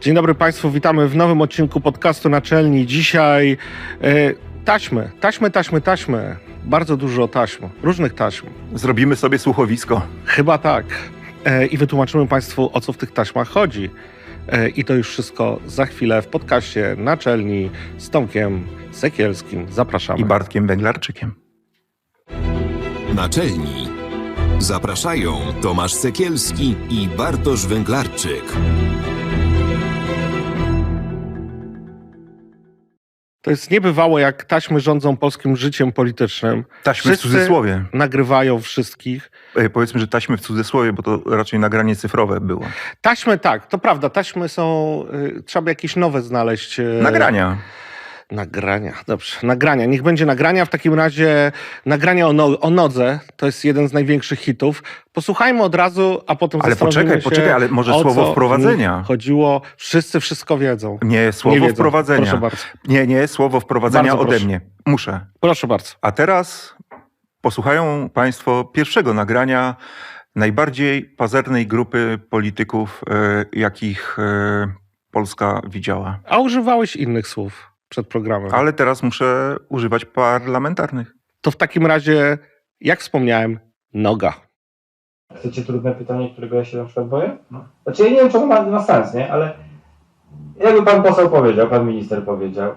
Dzień dobry Państwu, witamy w nowym odcinku podcastu Naczelni. Dzisiaj e, taśmy, taśmy, taśmy, taśmy. Bardzo dużo taśm, różnych taśm. Zrobimy sobie słuchowisko. Chyba tak. E, I wytłumaczymy Państwu, o co w tych taśmach chodzi. E, I to już wszystko za chwilę w podcaście Naczelni z Tomkiem Sekielskim. Zapraszamy. I Bartkiem Węglarczykiem. Naczelni. Zapraszają Tomasz Sekielski i Bartosz Węglarczyk. To jest niebywałe, jak taśmy rządzą polskim życiem politycznym. Taśmy w Wszyscy cudzysłowie. Nagrywają wszystkich. E, Powiedzmy, że taśmy w cudzysłowie, bo to raczej nagranie cyfrowe było. Taśmy tak, to prawda, taśmy są, y, trzeba jakieś nowe znaleźć. y, Nagrania. Nagrania, dobrze. Nagrania. Niech będzie nagrania. W takim razie nagrania o, no, o nodze. To jest jeden z największych hitów. Posłuchajmy od razu, a potem Ale poczekaj, poczekaj, ale może słowo wprowadzenia? Chodziło. Wszyscy wszystko wiedzą. Nie, słowo Nie wiedzą. wprowadzenia. Proszę bardzo. Nie, nie, słowo wprowadzenia Bardzo ode proszę. mnie. Muszę. Proszę bardzo. A teraz posłuchają Państwo pierwszego nagrania najbardziej pazernej grupy polityków, e, jakich e, Polska widziała. A używałeś innych słów przed programem. Ale teraz muszę używać parlamentarnych. To w takim razie, jak wspomniałem, noga. Chcecie trudne pytanie, którego ja się na przykład boję? Znaczy ja nie wiem, czy ono ma, ma sens, nie? Ale jakby pan poseł powiedział, pan minister powiedział,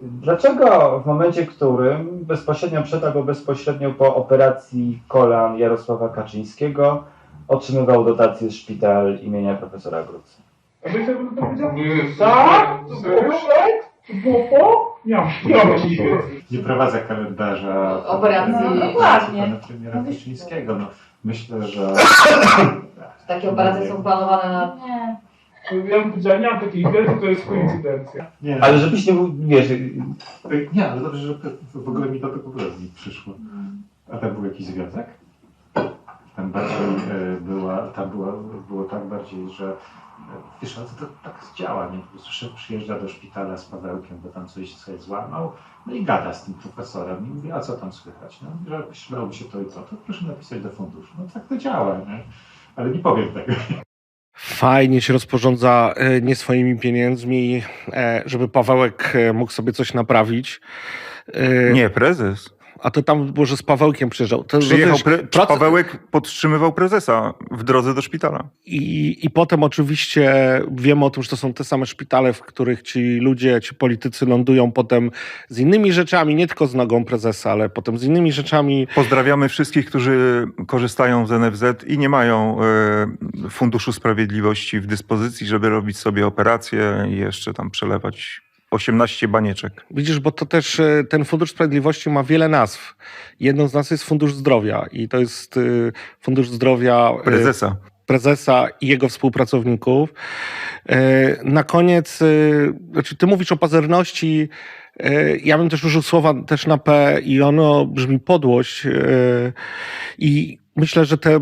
dlaczego w momencie, w którym bezpośrednio przed albo bezpośrednio po operacji kolan Jarosława Kaczyńskiego otrzymywał dotację z szpital imienia profesora Grucy? Tak? Nie prowadza kalendarza Operacji. pana- No, dokładnie. pana premiera Kaczyńskiego. No, myślę, że Takie operacje są planowane na... Nie. Ja nie mam takiej wiedzy, to jest koincydencja. nie, Ale żebyś nie był, wiesz, nie, ale dobrze, że w ogóle mi to nie przyszło. A tam był jakiś związek? Tam bardziej e, była, tam była, było tak bardziej, że e, wiesz, ale to, to tak działa, nie? Po prostu szef przyjeżdża do szpitala z Pawełkiem, bo tam coś sobie złamał, no i gada z tym profesorem i mówi, a co tam słychać? No, że śmiało się to i to, to proszę napisać do funduszu. No tak to działa, nie? Ale nie powiem tego. Fajnie się rozporządza e, nie swoimi pieniędzmi, żeby Pawełek mógł sobie coś naprawić. Nie, prezes. A to tam było, że z Pawełkiem przyjeżdżał. To, Przyjechał to też pre- proces- Pawełek podtrzymywał prezesa w drodze do szpitala. I, I potem oczywiście wiemy o tym, że to są te same szpitale, w których ci ludzie, ci politycy lądują potem z innymi rzeczami, nie tylko z nogą prezesa, ale potem z innymi rzeczami. Pozdrawiamy wszystkich, którzy korzystają z NFZ i nie mają e, Funduszu Sprawiedliwości w dyspozycji, żeby robić sobie operacje i jeszcze tam przelewać 18 banieczek. Widzisz, bo to też e, ten Fundusz Sprawiedliwości ma wiele nazw. Jedną z nas jest Fundusz Zdrowia i to jest e, Fundusz Zdrowia e, Prezesa. prezesa i jego współpracowników. Na koniec, znaczy ty mówisz o pazerności, ja bym też użył słowa też na P i ono brzmi podłość i myślę, że te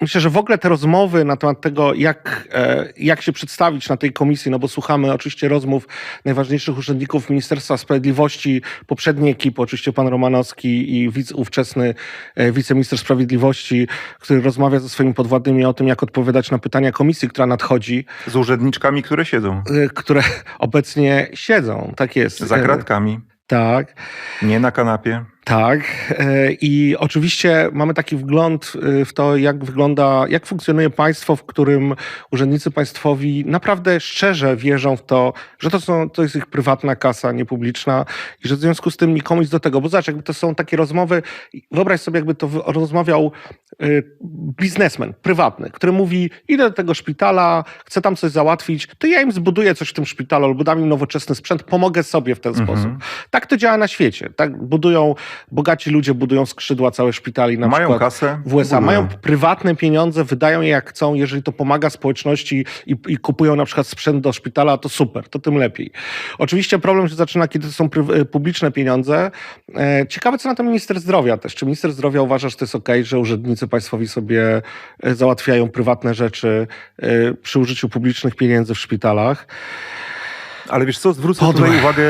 Myślę, że w ogóle te rozmowy na temat tego, jak, e, jak się przedstawić na tej komisji, no bo słuchamy oczywiście rozmów najważniejszych urzędników Ministerstwa Sprawiedliwości, poprzedniej ekipy, oczywiście pan Romanowski i wic, ówczesny e, wiceminister sprawiedliwości, który rozmawia ze swoimi podwładnymi o tym, jak odpowiadać na pytania komisji, która nadchodzi, Z urzędniczkami, które siedzą e, które obecnie siedzą. Tak jest. za kratkami, Tak. nie na kanapie. Tak. e, I oczywiście mamy taki wgląd e, w to, jak wygląda, jak funkcjonuje państwo, w którym urzędnicy państwowi naprawdę szczerze wierzą w to, że to, są, to jest ich prywatna kasa, niepubliczna i że w związku z tym nikomu nic do tego. Bo zobacz, jakby to są takie rozmowy, wyobraź sobie, jakby to rozmawiał e, biznesmen prywatny, który mówi, idę do tego szpitala, chcę tam coś załatwić, to ja im zbuduję coś w tym szpitalu albo dam im nowoczesny sprzęt, pomogę sobie w ten Mhm. sposób. Tak to działa na świecie. Tak budują, bogaci ludzie budują skrzydła całe szpitali na Mają przykład kasę. w USA. budują. Mają prywatne pieniądze, wydają je jak chcą. Jeżeli to pomaga społeczności i, i kupują na przykład sprzęt do szpitala, to super, to tym lepiej. Oczywiście problem się zaczyna, kiedy to są e, publiczne pieniądze. E, Ciekawe, co na to minister zdrowia też. Czy minister zdrowia uważa, że to jest okej, że urzędnicy państwowi sobie e, załatwiają prywatne rzeczy przy użyciu publicznych pieniędzy w szpitalach? Ale wiesz co, zwrócę Podłe. tutaj uwagę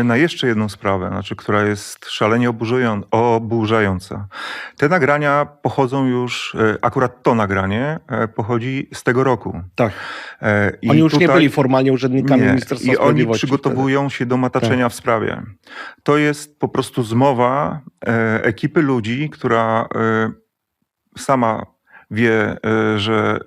y, na jeszcze jedną sprawę, znaczy, która jest szalenie oburzają- oburzająca. Te nagrania pochodzą już, y, akurat to nagranie y, pochodzi z tego roku. Tak. E, i Oni już nie tutaj- byli formalnie urzędnikami Nie. Ministerstwa I oni Sprawiedliwości. przygotowują się do mataczenia Tak. w sprawie. To jest po prostu zmowa e, ekipy ludzi, która e, sama wie, że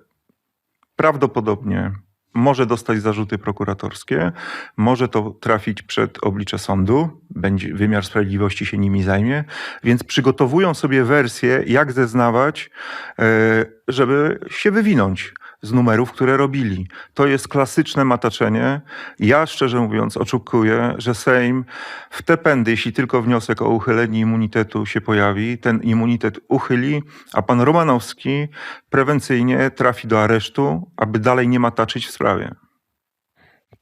prawdopodobnie może dostać zarzuty prokuratorskie, może to trafić przed oblicze sądu, będzie, wymiar sprawiedliwości się nimi zajmie, więc przygotowują sobie wersję, jak zeznawać, e, żeby się wywinąć z numerów, które robili. To jest klasyczne mataczenie. Ja szczerze mówiąc oczekuję, że Sejm w te pędy, jeśli tylko wniosek o uchylenie immunitetu się pojawi, ten immunitet uchyli, a pan Romanowski prewencyjnie trafi do aresztu, aby dalej nie mataczyć w sprawie.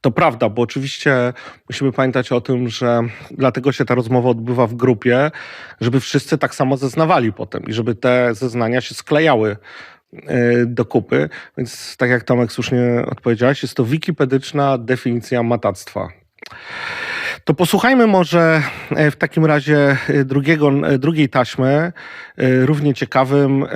To prawda, bo oczywiście musimy pamiętać o tym, że dlatego się ta rozmowa odbywa w grupie, żeby wszyscy tak samo zeznawali potem i żeby te zeznania się sklejały do kupy. Więc tak jak Tomek słusznie odpowiedziałeś, jest to wikipedyczna definicja matactwa. To posłuchajmy może e, w takim razie e, drugiego, e, drugiej taśmy, e, równie ciekawym, e,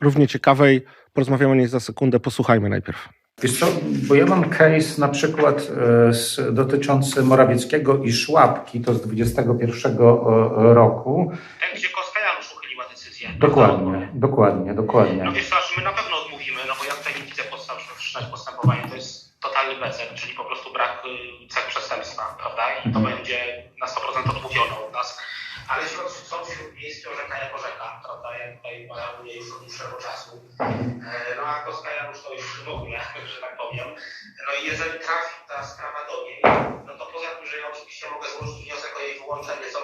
równie ciekawej. Porozmawiamy o niej za sekundę. Posłuchajmy najpierw. Wiesz co, bo ja mam case na przykład e, z, dotyczący Morawieckiego i Szłapki, to z 21 e, roku. Ten, gdzie decyzję. Dokładnie, dokładnie, dokładnie. No wiesz aż my na pewno odmówimy, no bo ja tutaj nie widzę podstaw, żeby wszczynać postępowanie. To jest totalny becek, czyli po prostu brak y, cech przestępstwa, prawda? I to Mhm. będzie na 100% odmówiono od nas. Ale sąd, sąd śródmiejski orzeka jako rzeka, prawda? Ja tutaj parałuję już od dłuższego czasu. E, No a Kostka Janusz to już w ogóle, że tak powiem. No i jeżeli trafi ta sprawa do niej, no to poza tym, że ja oczywiście mogę złożyć wniosek o jej wyłączenie, co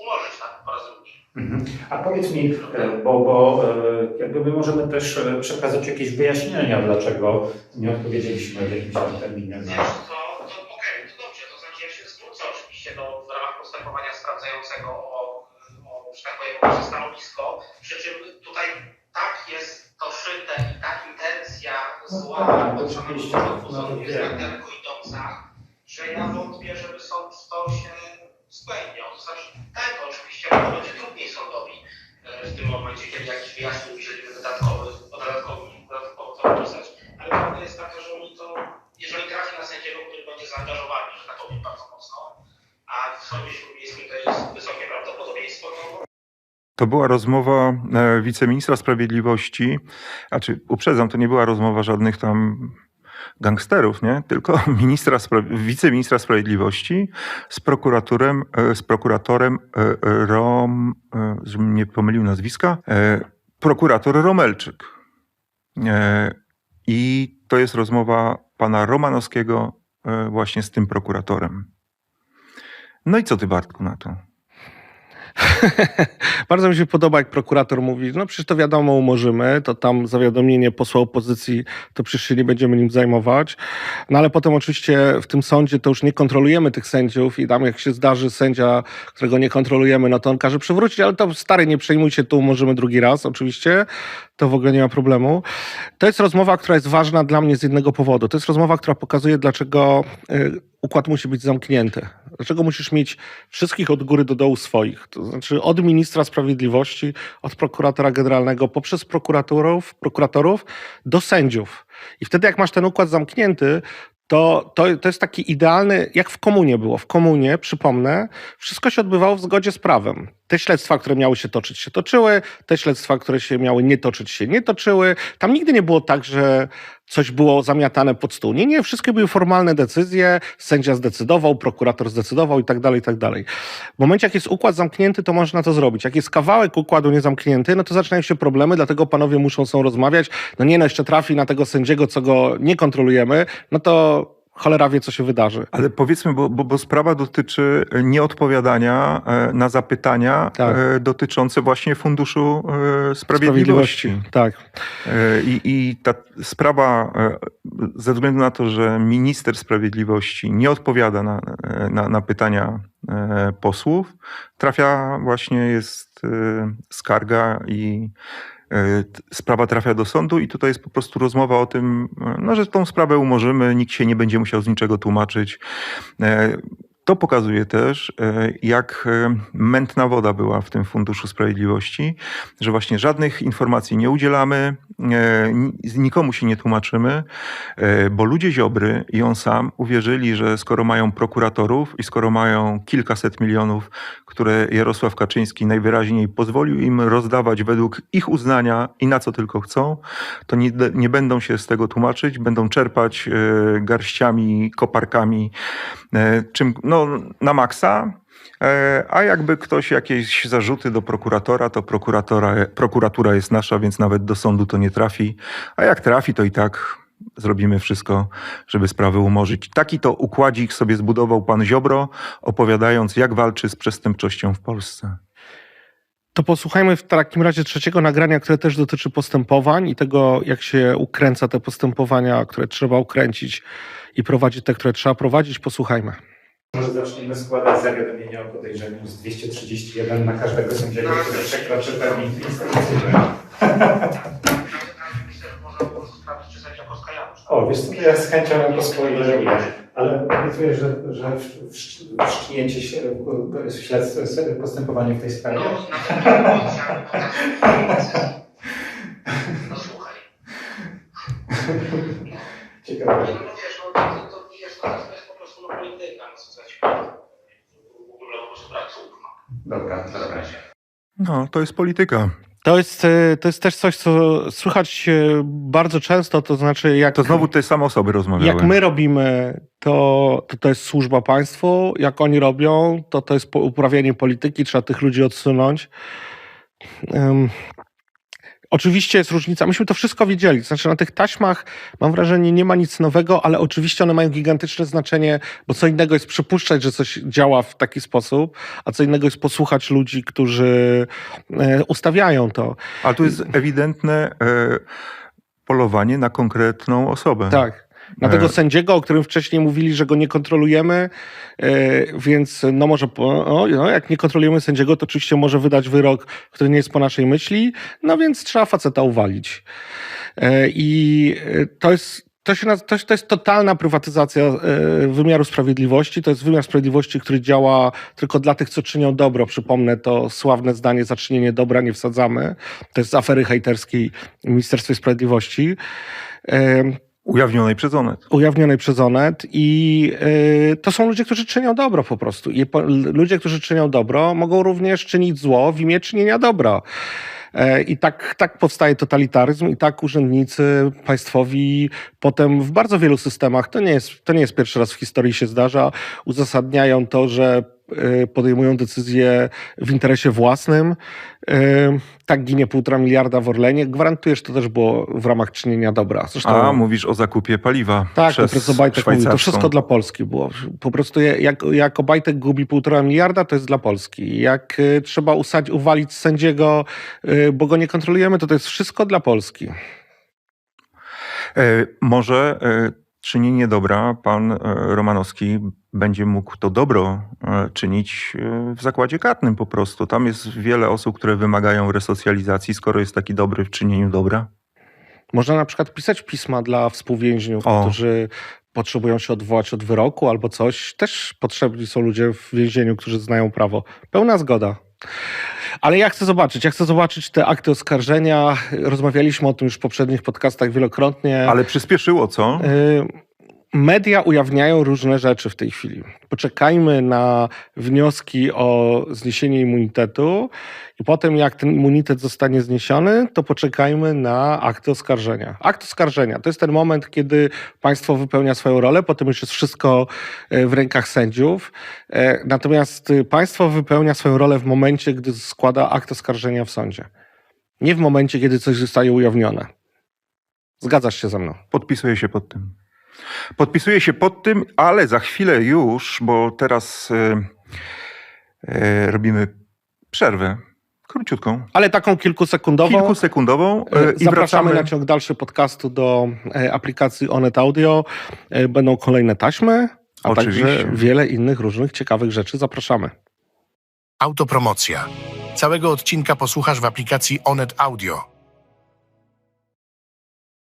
umorzyć tak po raz drugi. Mhm. A powiedz mi, e, bo, bo e, jakby my możemy też e, przekazać jakieś wyjaśnienia, dlaczego nie odpowiedzieliśmy w jakimś tam terminie co, to okej, to dobrze, to znaczy ja się zwrócę oczywiście do, w ramach postępowania sprawdzającego o, o że tak powiem, nasze stanowisko, przy czym tutaj tak jest to szyte i ta intencja zła No tak, od samego oczywiście. No, jest tak daleko idąca, że ja wątpię, To była rozmowa e, wiceministra sprawiedliwości, a czy uprzedzam, to nie była rozmowa żadnych tam gangsterów, nie? tylko ministra, wiceministra sprawiedliwości z prokuratorem, e, z prokuratorem e, Rom, nie pomylił nazwiska, prokurator Romelczyk. I to jest rozmowa pana Romanowskiego właśnie z tym prokuratorem. No i co ty, Bartku, na to? Bardzo mi się podoba, jak prokurator mówi, no przecież to wiadomo, umorzymy, to tam zawiadomienie posła opozycji, to przecież się nie będziemy nim zajmować. No ale potem oczywiście w tym sądzie to już nie kontrolujemy tych sędziów i tam jak się zdarzy sędzia, którego nie kontrolujemy, no to on każe przywrócić, ale to stary, nie przejmuj się, tu umorzymy drugi raz, oczywiście, to w ogóle nie ma problemu. To jest rozmowa, która jest ważna dla mnie z jednego powodu. To jest rozmowa, która pokazuje, dlaczego y, układ musi być zamknięty. Dlaczego musisz mieć wszystkich od góry do dołu swoich. To znaczy od ministra sprawiedliwości, od prokuratora generalnego, poprzez prokuratorów, prokuratorów do sędziów. I wtedy jak masz ten układ zamknięty, to, to, to jest taki idealny, jak w komunie było. W komunie, przypomnę, wszystko się odbywało w zgodzie z prawem. Te śledztwa, które miały się toczyć, się toczyły, te śledztwa, które się miały nie toczyć, się nie toczyły. Tam nigdy nie było tak, że coś było zamiatane pod stół. Nie, nie, wszystkie były formalne decyzje, sędzia zdecydował, prokurator zdecydował i tak dalej, i tak dalej. W momencie, jak jest układ zamknięty, to można to zrobić. Jak jest kawałek układu niezamknięty, no to zaczynają się problemy, dlatego panowie muszą są rozmawiać. No nie, no jeszcze trafi na tego sędziego, co go nie kontrolujemy, no to cholera wie, co się wydarzy. Ale powiedzmy, bo, bo, bo sprawa dotyczy nieodpowiadania e, na zapytania Tak. e, dotyczące właśnie Funduszu e, Sprawiedliwości. Tak. E, I, I ta sprawa, ze względu na to, że minister sprawiedliwości nie odpowiada na, na, na pytania posłów, trafia właśnie, jest skarga i sprawa trafia do sądu i tutaj jest po prostu rozmowa o tym, e, no, że tą sprawę umorzymy, nikt się nie będzie musiał z niczego tłumaczyć. To pokazuje też, e, jak e, mętna woda była w tym Funduszu Sprawiedliwości, że właśnie żadnych informacji nie udzielamy, e, ni- nikomu się nie tłumaczymy, bo ludzie Ziobry i on sam uwierzyli, że skoro mają prokuratorów i skoro mają kilkaset milionów, które Jarosław Kaczyński najwyraźniej pozwolił im rozdawać według ich uznania i na co tylko chcą, to nie, nie będą się z tego tłumaczyć, będą czerpać garściami, koparkami, czym, no, na maksa. E, A jakby ktoś jakieś zarzuty do prokuratora, to prokuratora, prokuratura jest nasza, więc nawet do sądu to nie trafi. A jak trafi, to i tak zrobimy wszystko, żeby sprawę umorzyć. Taki to układzik sobie zbudował pan Ziobro, opowiadając, jak walczy z przestępczością w Polsce. To posłuchajmy w takim razie trzeciego nagrania, które też dotyczy postępowań i tego, jak się ukręca te postępowania, które trzeba ukręcić i prowadzić te, które trzeba prowadzić. Posłuchajmy. Może zaczniemy składać zawiadomienia o podejrzeniu z 231 na każdego sędziego, który przekroczy termin instrukcyjny. Sędzia Koska Janusz. O, wiesz co, ja z chęcią pospoileruję, ale obiecuję, że, że w- w- wszcznięcie się w śledztwo, postępowanie w tej sprawie. No, No słuchaj. Ciekawe. Dobra, dobra. No, to jest polityka. To jest, e, to jest też coś, co słychać e, bardzo często, to znaczy jak, To znowu te same osoby rozmawiały. jak my robimy, to, to to jest służba państwu, jak oni robią, to to jest uprawianie polityki, trzeba tych ludzi odsunąć. Oczywiście jest różnica. Myśmy to wszystko wiedzieli. Znaczy, na tych taśmach mam wrażenie, nie ma nic nowego, ale oczywiście one mają gigantyczne znaczenie, bo co innego jest przypuszczać, że coś działa w taki sposób, a co innego jest posłuchać ludzi, którzy e, ustawiają to. Ale tu jest ewidentne e, polowanie na konkretną osobę. Tak. Na tego E. sędziego, o którym wcześniej mówili, że go nie kontrolujemy, e, więc no może, no jak nie kontrolujemy sędziego, to oczywiście może wydać wyrok, który nie jest po naszej myśli, no więc trzeba faceta uwalić. E, I to jest, to, się, to, to jest totalna prywatyzacja wymiaru sprawiedliwości. To jest wymiar sprawiedliwości, który działa tylko dla tych, co czynią dobro. Przypomnę to sławne zdanie, za czynienie dobra nie wsadzamy. To jest z afery hejterskiej w Ministerstwie Sprawiedliwości. Ujawnionej przez Onet. ujawnionej przez Onet i y, to są ludzie, którzy czynią dobro po prostu. I po, ludzie, którzy czynią dobro, mogą również czynić zło w imię czynienia dobra. E, I tak, tak powstaje totalitaryzm, i tak urzędnicy państwowi potem w bardzo wielu systemach, to nie jest, to nie jest pierwszy raz w historii się zdarza, uzasadniają to, że podejmują decyzje w interesie własnym. E, Tak ginie półtora miliarda w Orlenie. Gwarantuję, że to też było w ramach czynienia dobra. Zresztą, A mówisz o zakupie paliwa tak, przez to Obajtek mówi, to wszystko dla Polski było. Po prostu jak, jak Obajtek gubi półtora miliarda, to jest dla Polski. Jak y, trzeba usadź, uwalić sędziego, y, bo go nie kontrolujemy, to to jest wszystko dla Polski. E, może czynienie dobra pan e, Romanowski będzie mógł to dobro e, czynić e, w zakładzie karnym po prostu. Tam jest wiele osób, które wymagają resocjalizacji, skoro jest taki dobry w czynieniu dobra. Można na przykład pisać pisma dla współwięźniów, O. którzy potrzebują się odwołać od wyroku albo coś. Też potrzebni są ludzie w więzieniu, którzy znają prawo. Pełna zgoda. Ale ja chcę zobaczyć, ja chcę zobaczyć te akty oskarżenia. Rozmawialiśmy o tym już w poprzednich podcastach wielokrotnie. Ale przyspieszyło, co? Y, Media ujawniają różne rzeczy w tej chwili. Poczekajmy na wnioski o zniesienie immunitetu i potem jak ten immunitet zostanie zniesiony, to poczekajmy na akty oskarżenia. Akt oskarżenia to jest ten moment, kiedy państwo wypełnia swoją rolę, potem już jest wszystko e, w rękach sędziów. E, Natomiast y, państwo wypełnia swoją rolę w momencie, gdy składa akt oskarżenia w sądzie. Nie w momencie, kiedy coś zostaje ujawnione. Zgadzasz się ze mną? Podpisuję się pod tym. Podpisuję się pod tym, ale za chwilę już, bo teraz e, e, robimy przerwę. Króciutką. Ale taką kilkusekundową. Kilkusekundową. E, I Zapraszamy wracamy. na ciąg dalszy podcastu do aplikacji Onet Audio. Będą kolejne taśmy, a Oczywiście. także wiele innych różnych ciekawych rzeczy. Zapraszamy. Autopromocja. Całego odcinka posłuchasz w aplikacji Onet Audio.